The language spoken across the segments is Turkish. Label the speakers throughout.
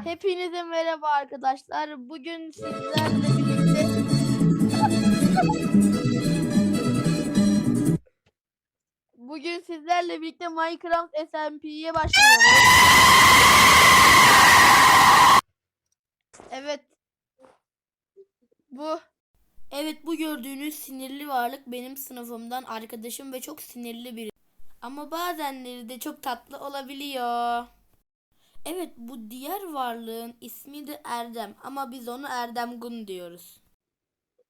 Speaker 1: Hepinize merhaba arkadaşlar. Bugün sizlerle birlikte Bugün sizlerle birlikte Minecraft SMP'ye başlıyoruz. Evet. Bu Evet bu gördüğünüz sinirli varlık benim sınıfımdan arkadaşım ve çok sinirli biri. Ama bazenleri de çok tatlı olabiliyor. Evet bu diğer varlığın ismi de Erdem ama biz onu Erdem Gun diyoruz.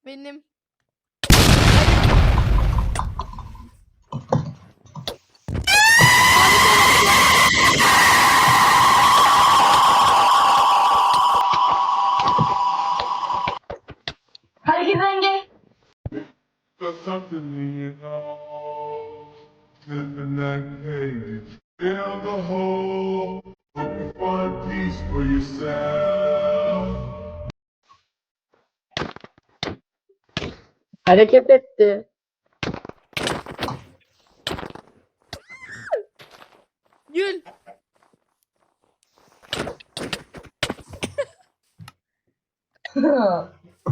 Speaker 1: Benim
Speaker 2: Hareket.
Speaker 3: There's something in the hole, find peace for yourself.
Speaker 2: Hareket etti.
Speaker 1: Gül.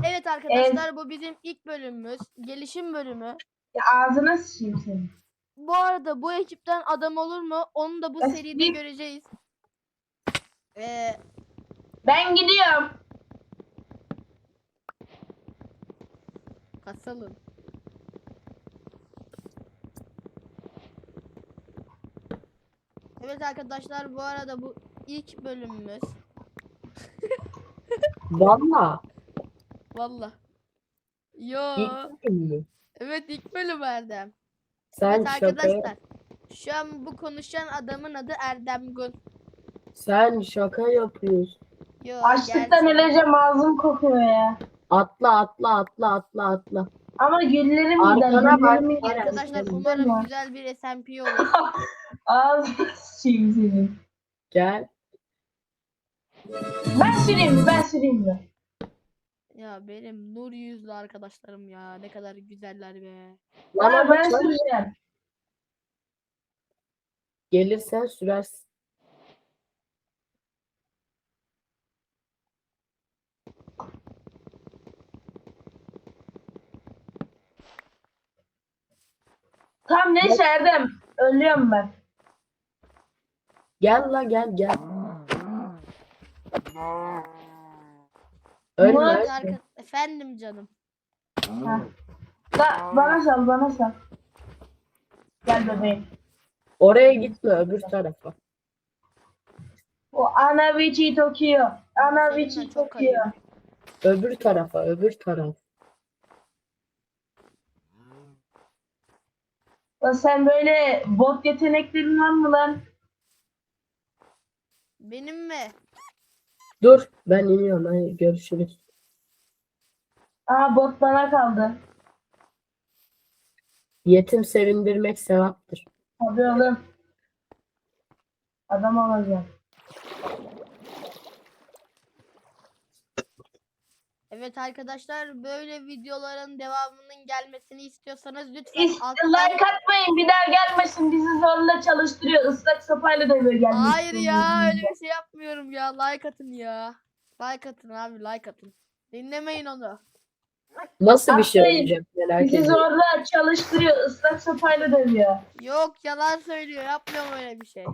Speaker 1: Evet arkadaşlar bu bizim ilk bölümümüz. Gelişim bölümü.
Speaker 2: ya ağzına sıçayım senin.
Speaker 1: Bu arada bu ekipten adam olur mu? Onu da bu seride göreceğiz. Ee,
Speaker 2: Ben gidiyorum.
Speaker 1: kasalım. Evet arkadaşlar bu arada bu ilk bölümümüz.
Speaker 2: Valla.
Speaker 1: Valla. Yo.
Speaker 2: İlk?
Speaker 1: Evet ilk bölüm Erdem.
Speaker 2: Sen
Speaker 1: Evet
Speaker 2: şaka,
Speaker 1: arkadaşlar. Şu an bu konuşan adamın adı Erdem Gun.
Speaker 2: Sen şaka yapıyorsun.
Speaker 1: Yo,
Speaker 4: Açlıktan
Speaker 1: gerçek.
Speaker 4: öleceğim ağzım kokuyor ya.
Speaker 2: Atla atla atla atla atla.
Speaker 4: Ama güllerim gider.
Speaker 2: Arkana bak.
Speaker 4: Güllerim gider.
Speaker 1: Arkadaşlar
Speaker 2: Güzel
Speaker 1: umarım güzel bir SMP olur.
Speaker 4: Ağzına sıçayım senin.
Speaker 2: Gel.
Speaker 4: Ben süreyim mi? Ben süreyim mi?
Speaker 1: Ya benim nur yüzlü arkadaşlarım ya ne kadar güzeller be.
Speaker 2: Lan
Speaker 4: ben süreceğim.
Speaker 2: gelirsen sürersin.
Speaker 4: Tam neyse Erdem. Ölüyorum ben.
Speaker 2: Gel la gel gel. Ölme.
Speaker 4: Murat-
Speaker 1: Evet,
Speaker 2: ölme.
Speaker 1: arka- Efendim canım.
Speaker 4: Ha. Ba- bana sal bana sal. Gel bebeğim.
Speaker 2: Oraya gitme öbür tarafa.
Speaker 4: O Anavichi Tokyo. Anavichi
Speaker 1: Seninle çok
Speaker 4: Tokyo.
Speaker 2: Öbür tarafa öbür taraf.
Speaker 4: Lan sen böyle bot yeteneklerin var mı lan?
Speaker 1: Benim mi?
Speaker 2: Dur ben iniyorum hadi görüşürüz.
Speaker 4: Aa bot bana kaldı.
Speaker 2: Yetim sevindirmek sevaptır.
Speaker 4: Tabii oğlum. Adam olacağım.
Speaker 1: Evet arkadaşlar böyle videoların devamının gelmesini istiyorsanız lütfen
Speaker 4: İst-
Speaker 1: alttan
Speaker 4: like atmayın bir daha gelmesin bizi zorla çalıştırıyor ıslak sopayla dövüyor gelmiş.
Speaker 1: Hayır ya öyle bir şey yapmıyorum ya. Like atın ya. Like atın abi like atın. Dinlemeyin onu.
Speaker 2: Nasıl bir şey
Speaker 4: Atlayın.
Speaker 2: olacak merak
Speaker 4: Bizi
Speaker 2: ediyorum.
Speaker 4: zorla çalıştırıyor ıslak sopayla dövüyor.
Speaker 1: Yok yalan söylüyor. Yapmıyorum öyle bir şey.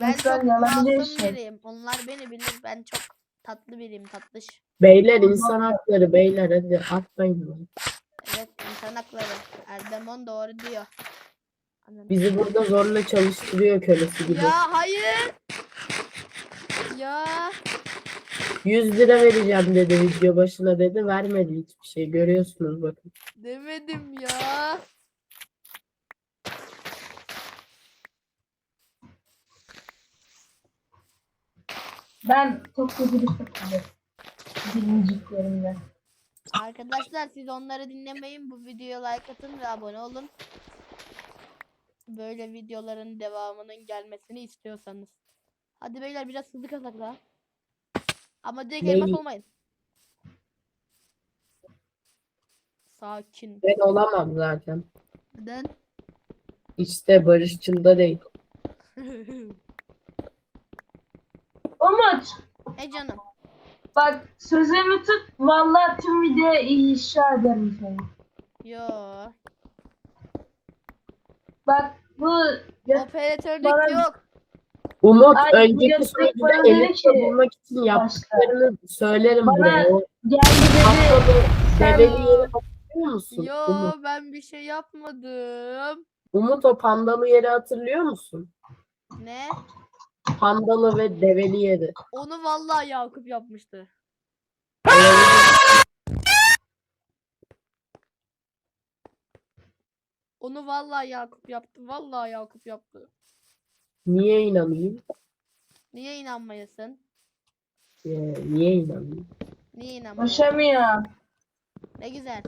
Speaker 1: Ben
Speaker 4: Lütfen
Speaker 1: çok
Speaker 4: yalan
Speaker 1: masum biriyim. Onlar beni bilir. Ben çok tatlı biriyim. Tatlış.
Speaker 2: Beyler insan hakları beyler hadi atmayın.
Speaker 1: Evet insan hakları. Erdemon doğru diyor. Anladım.
Speaker 2: Bizi burada zorla çalıştırıyor kölesi gibi.
Speaker 1: Ya hayır. Ya
Speaker 2: 100 lira vereceğim dedi video başına dedi. Vermedi hiçbir şey. Görüyorsunuz bakın.
Speaker 1: demedim ya.
Speaker 4: Ben çok kötü bir şekilde birinciklerimden.
Speaker 1: Arkadaşlar siz onları dinlemeyin. Bu videoya like atın ve abone olun. Böyle videoların devamının gelmesini istiyorsanız. Hadi beyler biraz hızlı kazak daha. Ama direkt elmas olmayın. Sakin.
Speaker 2: Ben olamam zaten.
Speaker 1: Neden?
Speaker 2: İşte barışçıl da değil.
Speaker 1: He canım.
Speaker 4: Bak sözümü tut. Vallahi tüm videoya inşa ederim seni.
Speaker 1: Yo.
Speaker 4: Bak bu
Speaker 1: Operatörlük
Speaker 4: Bana-
Speaker 1: yok.
Speaker 2: Umut
Speaker 4: Ay,
Speaker 2: önceki elinde
Speaker 4: ki,
Speaker 2: bulmak için yaptıklarını söylerim
Speaker 4: Bana-
Speaker 2: buraya.
Speaker 4: Geldi dedi.
Speaker 2: develi yeri hatırlıyor musun?
Speaker 1: Yo
Speaker 2: Umut.
Speaker 1: ben bir şey yapmadım.
Speaker 2: Umut o pandalı yeri hatırlıyor musun?
Speaker 1: Ne?
Speaker 2: Pandalı ve develi yeri.
Speaker 1: Onu vallahi Yakup yapmıştı. Onu vallahi Yakup yaptı. Vallahi Yakup yaptı.
Speaker 2: Niye inanayım?
Speaker 1: Niye inanmayasın?
Speaker 2: Ee, niye inanayım?
Speaker 1: Niye inanmayasın?
Speaker 4: Koşamıyor.
Speaker 1: Ne güzel.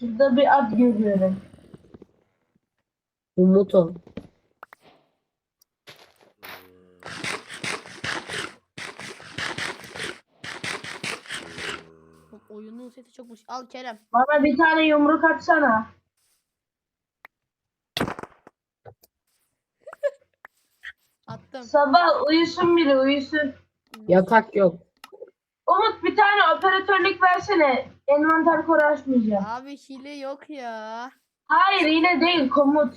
Speaker 4: Şurada bir at görüyorum.
Speaker 2: Umut o.
Speaker 1: O- Oyunun sesi çokmuş. Al Kerem.
Speaker 4: Bana bir tane yumruk atsana.
Speaker 1: Attım.
Speaker 4: Sabah uyusun biri uyusun.
Speaker 2: Yatak yok.
Speaker 4: Umut bir tane operatörlük versene. Envanter koru açmayacağım.
Speaker 1: Abi hile yok ya.
Speaker 4: Hayır yine değil komut.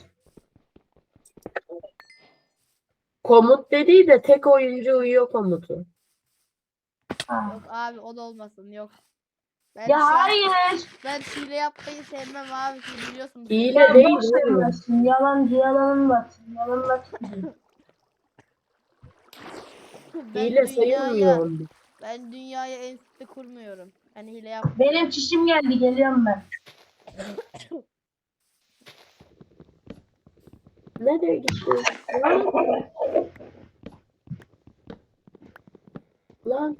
Speaker 2: Komut dediği de tek oyuncu uyuyor komutu.
Speaker 4: Ha.
Speaker 1: Yok abi o da olmasın yok. Ben
Speaker 4: Ya
Speaker 1: şu an-
Speaker 4: hayır.
Speaker 1: ben hile yapmayı sevmem abi siz biliyorsunuz.
Speaker 2: Hile
Speaker 4: Ya
Speaker 2: değil
Speaker 4: boş
Speaker 2: oğlum.
Speaker 4: vermezsin. Yalancı yalanın batsın. Yalanın batsın.
Speaker 1: Ben
Speaker 2: Hile
Speaker 1: dünyaya-
Speaker 2: sayılmıyor.
Speaker 1: Ben dünyaya enstitü kurmuyorum. Ben hile yap.
Speaker 4: Benim çişim geldi geliyorum ben.
Speaker 2: Nereye gitti? Lan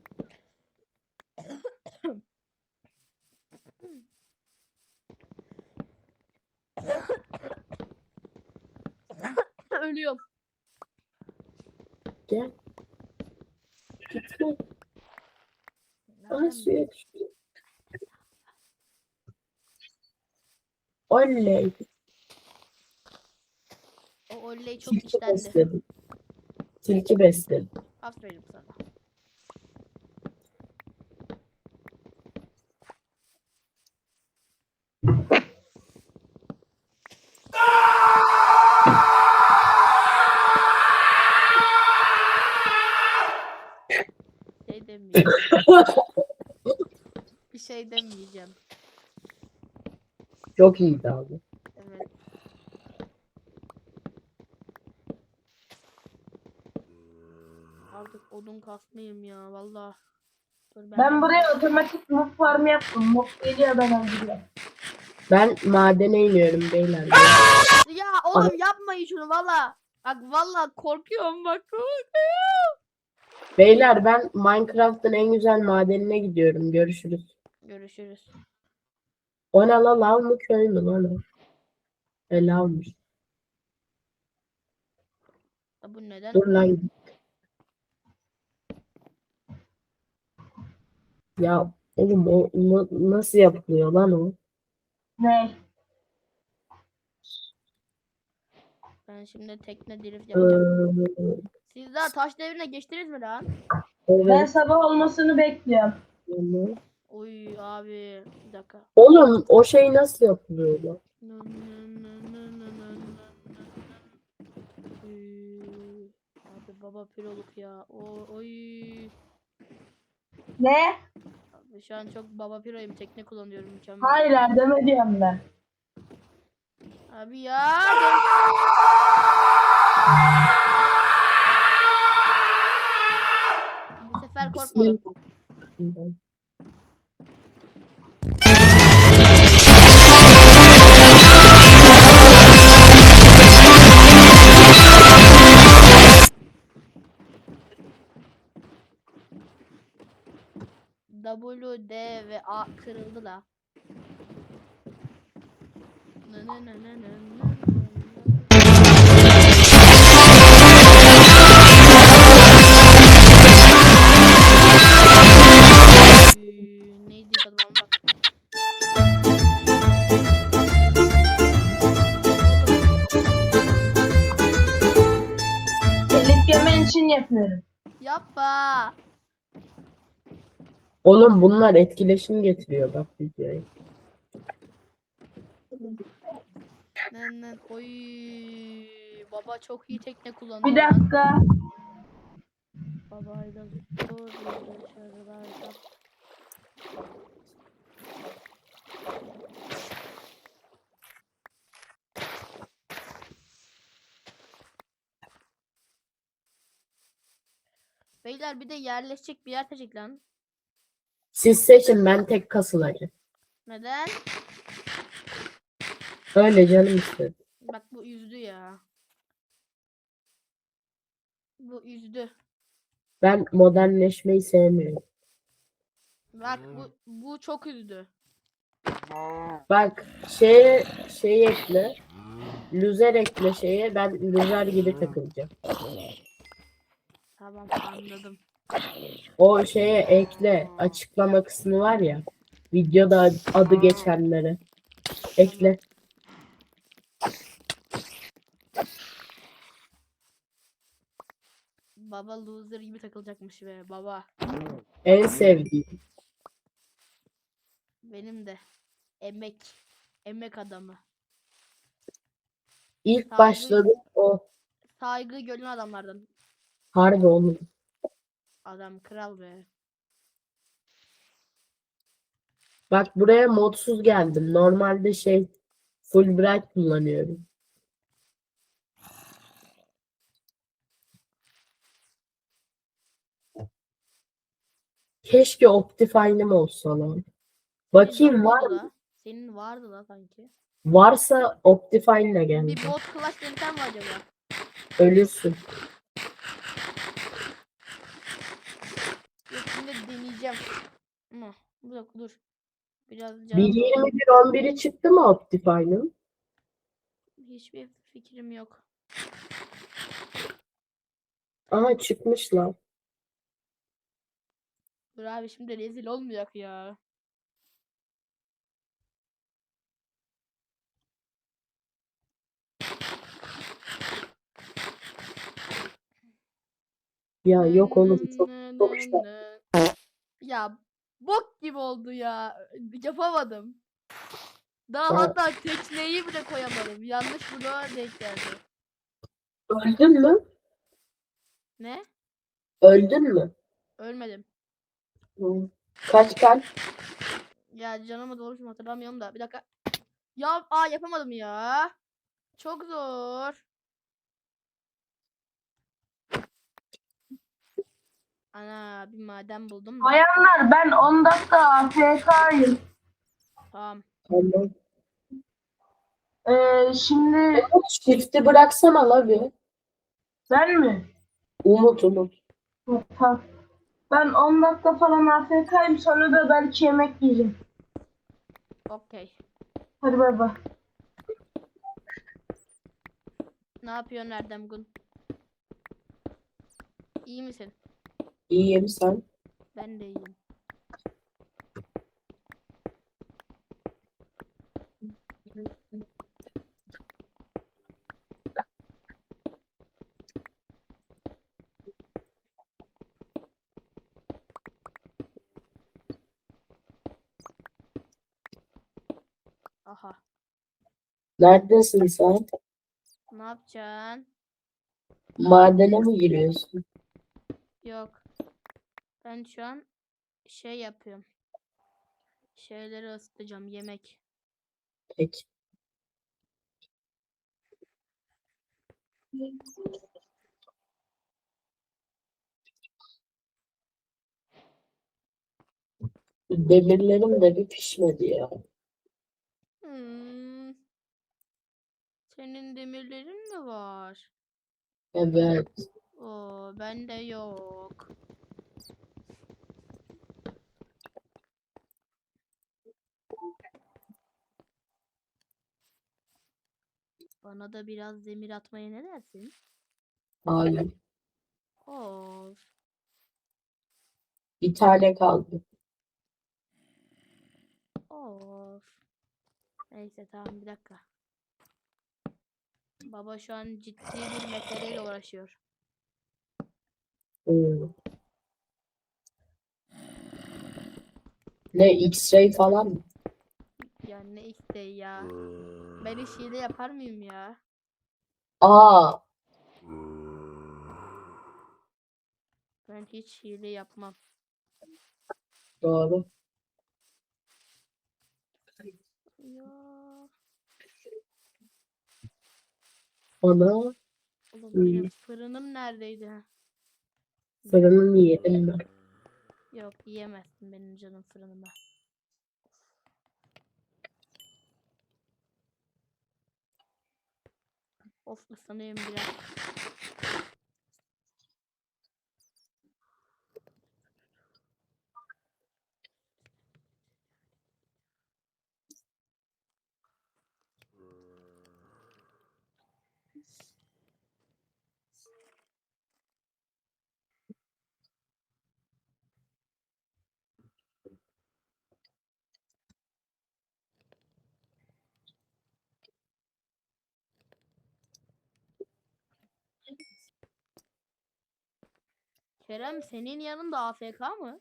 Speaker 1: Ölüyorum.
Speaker 2: gel. Gitme. Ay suya düştü. Oley.
Speaker 1: O oley çok
Speaker 2: Tilki
Speaker 1: işlendi.
Speaker 2: besledim. Tilki besledim.
Speaker 1: Aferin sana. Şey demeyeceğim. Bir şey demeyeceğim.
Speaker 2: Çok iyiydi abi.
Speaker 1: Evet. Artık odun kasmayayım ya valla. Dur
Speaker 4: Ben buraya otomatik mob farm yaptım. Mob geliyor ben öldürüyorum.
Speaker 2: Ben madene iniyorum beyler.
Speaker 1: Ya oğlum yapmayın şunu valla. Bak valla korkuyorum bak korkuyorum.
Speaker 2: Beyler ben Minecraft'ın en güzel madenine gidiyorum. Görüşürüz.
Speaker 1: Görüşürüz.
Speaker 2: O ne la lav mı köy mü lan o? E lavmış.
Speaker 1: Ya bu neden?
Speaker 2: Dur lan. Ya oğlum o na- nasıl yapılıyor lan o?
Speaker 4: Ne?
Speaker 1: Ben şimdi tekne drift yapacağım.
Speaker 2: Ee,
Speaker 1: Siz daha taş devrine geçtiniz mi lan?
Speaker 4: Ben
Speaker 2: evet.
Speaker 4: sabah olmasını bekliyorum.
Speaker 1: Oy abi bir dakika.
Speaker 2: Oğlum o şey nasıl yapılıyor lan?
Speaker 1: Nı nı nı nı nı nı nı nı. Üy, Abi baba piroluk ya. O, oy.
Speaker 4: Ne?
Speaker 1: Abi şu an çok baba piroyum. Tekne kullanıyorum mükemmel.
Speaker 4: Hayır Erdem'e diyorum ben.
Speaker 1: Abi ya. Bu sefer korkmadım. D ve A kırıldı la. Nı nı nı nı nı nı.
Speaker 4: için.
Speaker 1: Yapma.
Speaker 2: Oğlum bunlar etkileşim getiriyor bak videoya.
Speaker 1: Nen nen. Oy. Baba çok iyi tekne kullanıyor.
Speaker 4: Bir
Speaker 1: lan.
Speaker 4: dakika.
Speaker 1: Babayla zor dışarılarda. Beyler bir de yerleşecek bir yer seçecek lan.
Speaker 2: Siz seçin ben tek kasılacağım.
Speaker 1: Neden?
Speaker 2: Öyle canım istedi.
Speaker 1: Bak bu üzdü ya. Bu üzdü.
Speaker 2: Ben modernleşmeyi sevmiyorum.
Speaker 1: Bak bu bu çok üzdü.
Speaker 2: Bak şeye şey ekle. Lüzer ekle şeye ben lüzer gibi takılacağım.
Speaker 1: Tamam anladım.
Speaker 2: O şeye ekle açıklama kısmı var ya. Videoda adı geçenlere. Ekle.
Speaker 1: Baba loser gibi takılacakmış be baba.
Speaker 2: En sevdiğim.
Speaker 1: Benim de. Emek. Emek adamı.
Speaker 2: İlk
Speaker 1: Saygı-
Speaker 2: o.
Speaker 1: Saygı gören adamlardan.
Speaker 2: Harbi onun.
Speaker 1: Adam kral be.
Speaker 2: Bak buraya modsuz geldim. Normalde şey Fulbright kullanıyorum. Keşke Optifine'im olsa lan. Bakayım var mı?
Speaker 1: Senin vardı la sanki.
Speaker 2: Varsa Optifine'le
Speaker 1: Bir
Speaker 2: geldi.
Speaker 1: bot clash deneten mi acaba?
Speaker 2: Ölürsün.
Speaker 1: Yok şimdi deneyeceğim. Ama bir dakika dur. Biraz canım
Speaker 2: 1.21 11'i çıktı mı Optifine'ın?
Speaker 1: Hiçbir fikrim yok.
Speaker 2: Aha çıkmış lan.
Speaker 1: Dur abi şimdi rezil olmayacak ya.
Speaker 2: Ya yok oğlum çok çok şey.
Speaker 1: Ya bok gibi oldu ya. Yapamadım. Daha
Speaker 2: Tamam.
Speaker 1: hatta tekneyi bile koyamadım. Yanlış bloğa denk geldi.
Speaker 2: Öldün mü?
Speaker 1: Ne?
Speaker 2: Öldün mü?
Speaker 1: Ölmedim.
Speaker 2: Hı. Kaç kalp?
Speaker 1: Ya canımı doğru hatırlamıyorum da. Bir dakika. Ya aa yapamadım ya. Çok zor. Ana bir maden buldum da.
Speaker 4: Bayanlar ben 10 dakika AFK'yım.
Speaker 1: Tamam.
Speaker 2: Tamam.
Speaker 4: Ee, şimdi
Speaker 2: shift'i bıraksana la bir.
Speaker 4: ben mi?
Speaker 2: Umut Umut.
Speaker 4: Tamam. Ben 10 dakika falan AFK'yım sonra da belki yemek yiyeceğim.
Speaker 1: Okey.
Speaker 4: Hadi bay bay.
Speaker 1: Ne yapıyorsun Erdem Gun? İyi misin?
Speaker 2: İyiyim sen.
Speaker 1: Ben de iyiyim. Aha.
Speaker 2: Neredesin sen?
Speaker 1: Ne yapacaksın?
Speaker 2: Madene mi giriyorsun?
Speaker 1: Yok. Ben şu an şey yapıyorum. Şeyleri ısıtacağım. Yemek.
Speaker 2: Peki. Demirlerim de bir pişmedi ya.
Speaker 1: Hmm. Senin demirlerin mi var?
Speaker 2: Evet.
Speaker 1: Oo, bende yok. Bana da biraz demir atmaya ne dersin?
Speaker 2: Hayır.
Speaker 1: Of.
Speaker 2: Bir tane kaldı.
Speaker 1: Of. Neyse tamam bir dakika. Baba şu an ciddi bir meseleyle uğraşıyor.
Speaker 2: Hmm. Ne X-ray falan mı?
Speaker 1: Ya ne isteği ya. Ben hiç hile yapar mıyım ya?
Speaker 2: Aa,
Speaker 1: Ben hiç hile yapmam.
Speaker 2: doğru.
Speaker 1: Ya.
Speaker 2: Ana
Speaker 1: Oğlum
Speaker 2: Hmm.
Speaker 1: benim fırınım neredeydi?
Speaker 2: fırını yedim ben.
Speaker 1: Yok yiyemezsin benim canım fırınıma. Of ıslanıyorum biraz. Kerem senin yanında AFK mı?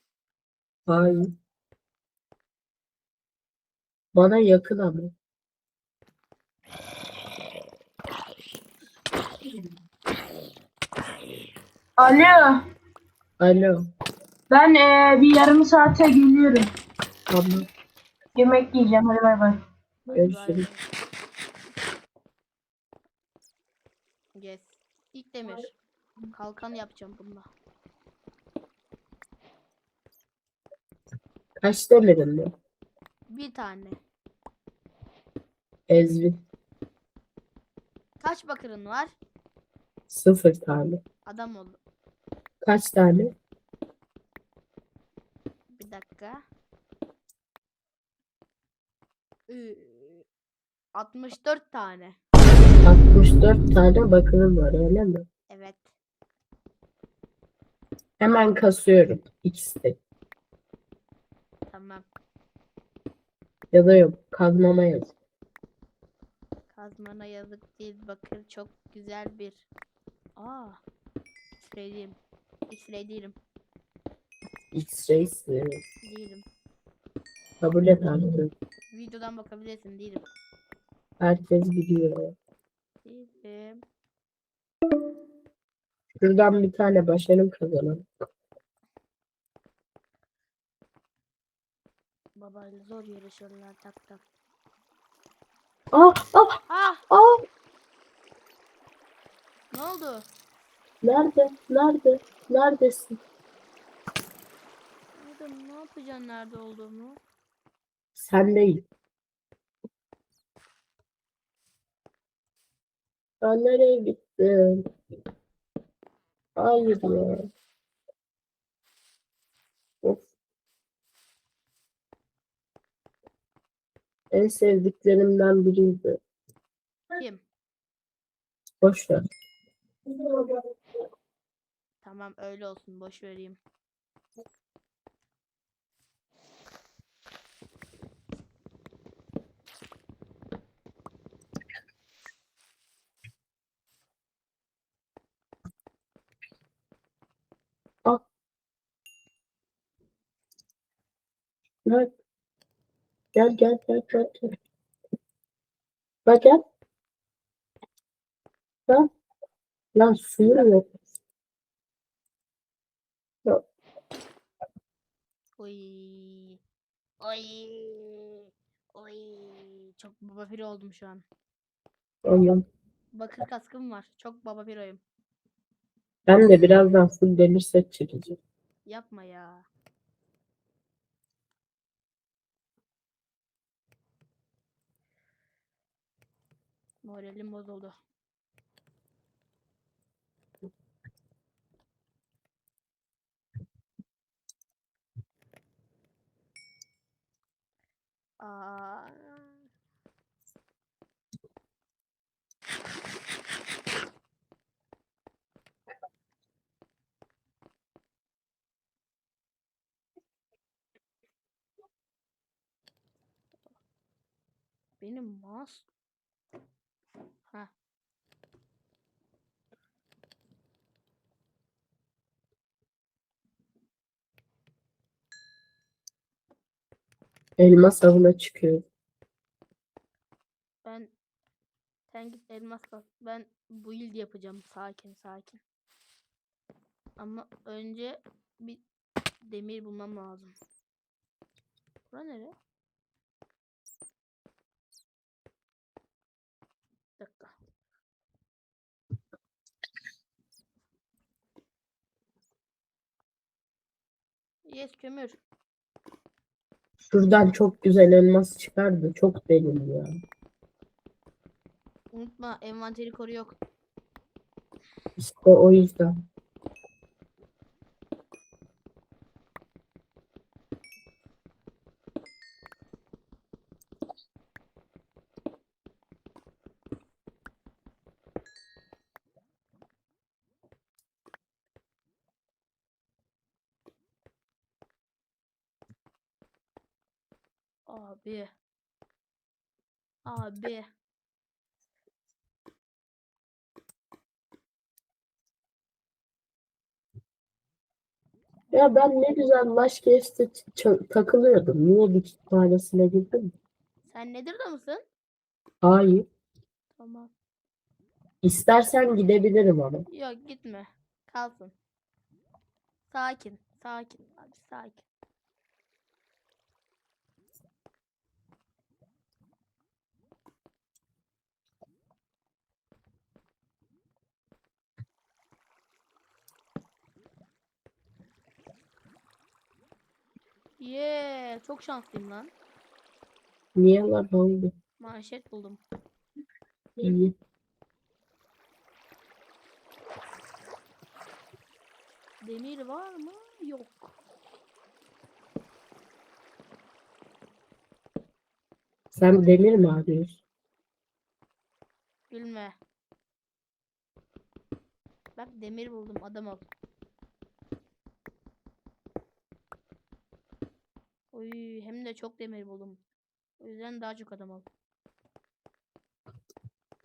Speaker 2: Hayır. Bana yakın ama.
Speaker 4: Alo.
Speaker 2: Alo.
Speaker 4: Ben eee, bir yarım saate geliyorum.
Speaker 2: Tamam.
Speaker 4: Yemek yiyeceğim. Hadi bay bay.
Speaker 2: Görüşürüz.
Speaker 1: Yes. İlk demir. Kalkan yapacağım bununla.
Speaker 2: Kaç demirin mi?
Speaker 1: Bir tane.
Speaker 2: Ezbi.
Speaker 1: Kaç bakırın var?
Speaker 2: Sıfır tane.
Speaker 1: Adam ol.
Speaker 2: Kaç tane?
Speaker 1: Bir dakika. Ü- 64 tane.
Speaker 2: 64 tane bakırım var öyle mi?
Speaker 1: Evet.
Speaker 2: Hemen kasıyorum. İkisi de.
Speaker 1: Tamam.
Speaker 2: Ya da yok. Kazmama yaz.
Speaker 1: Kazmana yazık değil. Bakır çok güzel bir. Aa. X-ray değilim. X-ray değilim.
Speaker 2: X-ray.
Speaker 1: Değilim.
Speaker 2: Kabul et artık.
Speaker 1: Videodan bakabilirsin. Değilim.
Speaker 2: Herkes biliyor.
Speaker 1: Değilim.
Speaker 2: Şuradan bir tane başarım kazanalım.
Speaker 1: Babayla zor yarışıyorlar tak tak.
Speaker 2: Ah ah
Speaker 1: Ah!
Speaker 2: ah.
Speaker 1: Ne oldu?
Speaker 2: Nerede? Nerede? Neredesin?
Speaker 1: Adam ne yapacaksın nerede olduğumu?
Speaker 2: Sen değil. Ben nereye gittim? Hayır ya. Of. En sevdiklerimden biriydi.
Speaker 1: Kim?
Speaker 2: Boş ver.
Speaker 1: Tamam öyle olsun boş vereyim.
Speaker 2: Gel. Gel gel gel gel. gel. Bak gel. Lan. Lan suyum yok.
Speaker 1: Oy. Oy. Oy. Çok baba piri oldum şu an.
Speaker 2: Ondan.
Speaker 1: Bakır kaskım var. Çok baba piroyum.
Speaker 2: Ben de birazdan full demir set çekeceğim.
Speaker 1: Yapma ya. Moralim bozuldu. Benim mouse Ha.
Speaker 2: Elmas avına çıkıyor.
Speaker 1: Ben sen git elmas bak. Ben build yapacağım. Sakin sakin. Ama önce bir demir bulmam lazım. Bura nere? Dakika. Yes kömür.
Speaker 2: Şuradan çok güzel elmas çıkardı. Çok deli ya.
Speaker 1: Unutma envanteri koru yok.
Speaker 2: İşte o yüzden.
Speaker 1: Abi. Abi.
Speaker 2: Ya ben ne güzel ç- takılıyordum. Niye bir tanesine girdim?
Speaker 1: Sen Nether'da mısın?
Speaker 2: Hayır.
Speaker 1: Tamam.
Speaker 2: İstersen gidebilirim ama.
Speaker 1: Yok gitme. Kalsın. Sakin. Sakin. Abi sakin. Yeah, çok şanslıyım lan.
Speaker 2: Niye lan ne oldu?
Speaker 1: Manşet buldum.
Speaker 2: İyi.
Speaker 1: Demir var mı? Yok.
Speaker 2: Sen demir mi arıyorsun?
Speaker 1: Gülme. Bak demir buldum adam ol. Oy hem de çok demir buldum. O yüzden daha çok adam ol.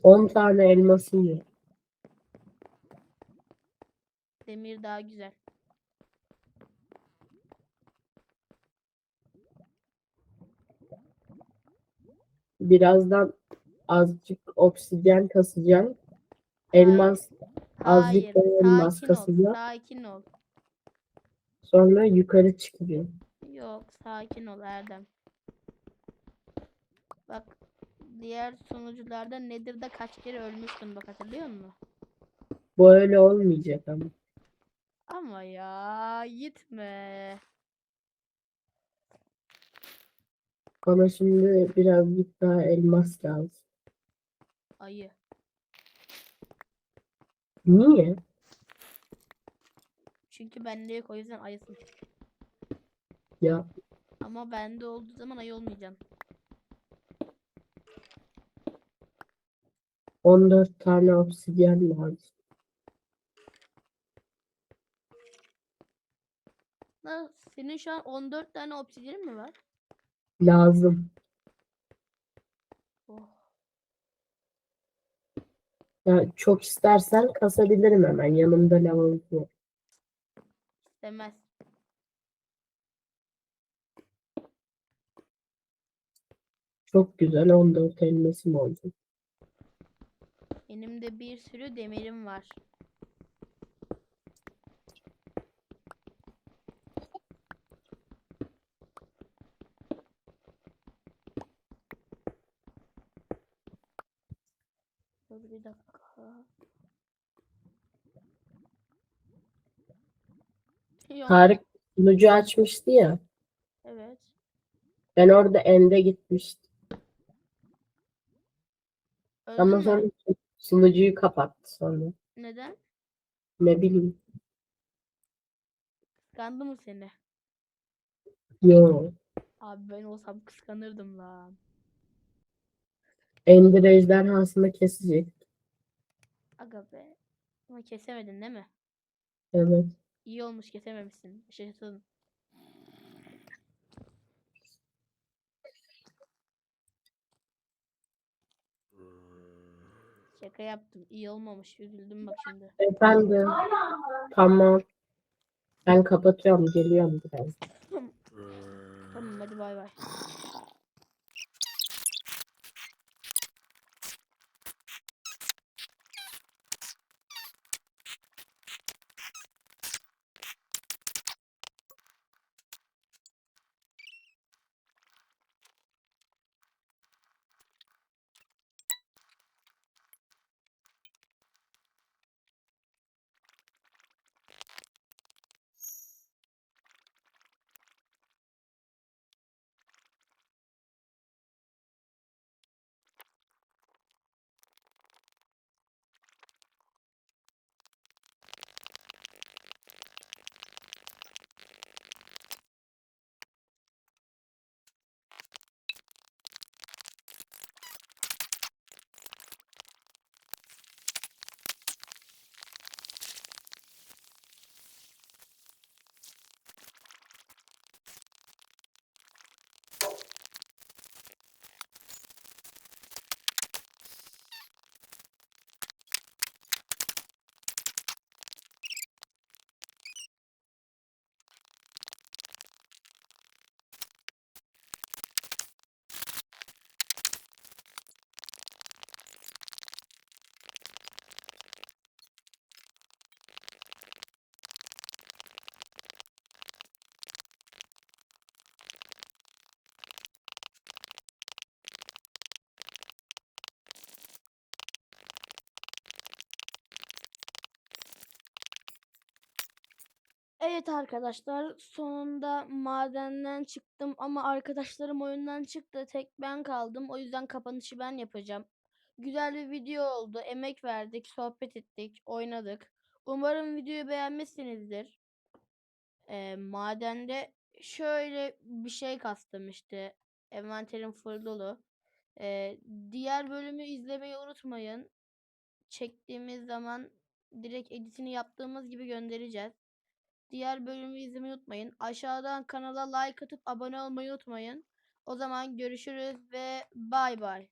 Speaker 2: 10 tane elmasım var.
Speaker 1: Demir daha güzel.
Speaker 2: Birazdan azıcık obsidyen kasacağım. Elmas azıcık
Speaker 1: Hayır,
Speaker 2: elmas
Speaker 1: sakin ol,
Speaker 2: kasacağım.
Speaker 1: sakin ol.
Speaker 2: Sonra yukarı çıkacağım.
Speaker 1: Yok, sakin ol Erdem. Bak, diğer sunucularda Nether'da kaç kere ölmüştün bak hatırlıyor musun?
Speaker 2: Bu öyle olmayacak ama.
Speaker 1: Ama ya gitme.
Speaker 2: Bana şimdi birazcık daha elmas lazım.
Speaker 1: Ayı.
Speaker 2: Niye?
Speaker 1: Çünkü bende yok o yüzden ayısın.
Speaker 2: Ya
Speaker 1: Ama bende olduğu zaman ayı olmayacaksın.
Speaker 2: 14 tane obsidyen lazım.
Speaker 1: Na, senin şu an 14 tane obsidiyenin mi var?
Speaker 2: Lazım.
Speaker 1: Oh.
Speaker 2: Ya çok istersen kasabilirim hemen. Yanımda lavabo var.
Speaker 1: Demez.
Speaker 2: Çok güzel 14 elmasım oldu.
Speaker 1: Benim de bir sürü demirim var. Dur bir dakika. Yok.
Speaker 2: Tarık sunucu açmıştı ya.
Speaker 1: Evet.
Speaker 2: Ben orada ende gitmiştim. Ama sonra sunucuyu kapattı sonra.
Speaker 1: Neden?
Speaker 2: Ne bileyim.
Speaker 1: Kıskandı mı seni?
Speaker 2: Yo.
Speaker 1: Abi ben olsam kıskanırdım lan.
Speaker 2: Ender ejderhasını kesecek.
Speaker 1: Aga be. Ama kesemedin değil mi?
Speaker 2: Evet.
Speaker 1: İyi olmuş kesememişsin. Yaşasın. Şaka yaptım. İyi olmamış. Üzüldüm bak şimdi.
Speaker 2: Efendim. Tamam. Ben kapatıyorum. Geliyorum biraz.
Speaker 1: Tamam hadi bay bay. Evet arkadaşlar sonunda madenden çıktım ama arkadaşlarım oyundan çıktı tek ben kaldım o yüzden kapanışı ben yapacağım. Güzel bir video oldu emek verdik sohbet ettik oynadık. Umarım videoyu beğenmişsinizdir. Ee, madende şöyle bir şey kastım işte envanterim full dolu. Ee, diğer bölümü izlemeyi unutmayın. Çektiğimiz zaman direkt editini yaptığımız gibi göndereceğiz. Diğer bölümü izlemeyi unutmayın. Aşağıdan kanala like atıp abone olmayı unutmayın. O zaman görüşürüz ve bay bay.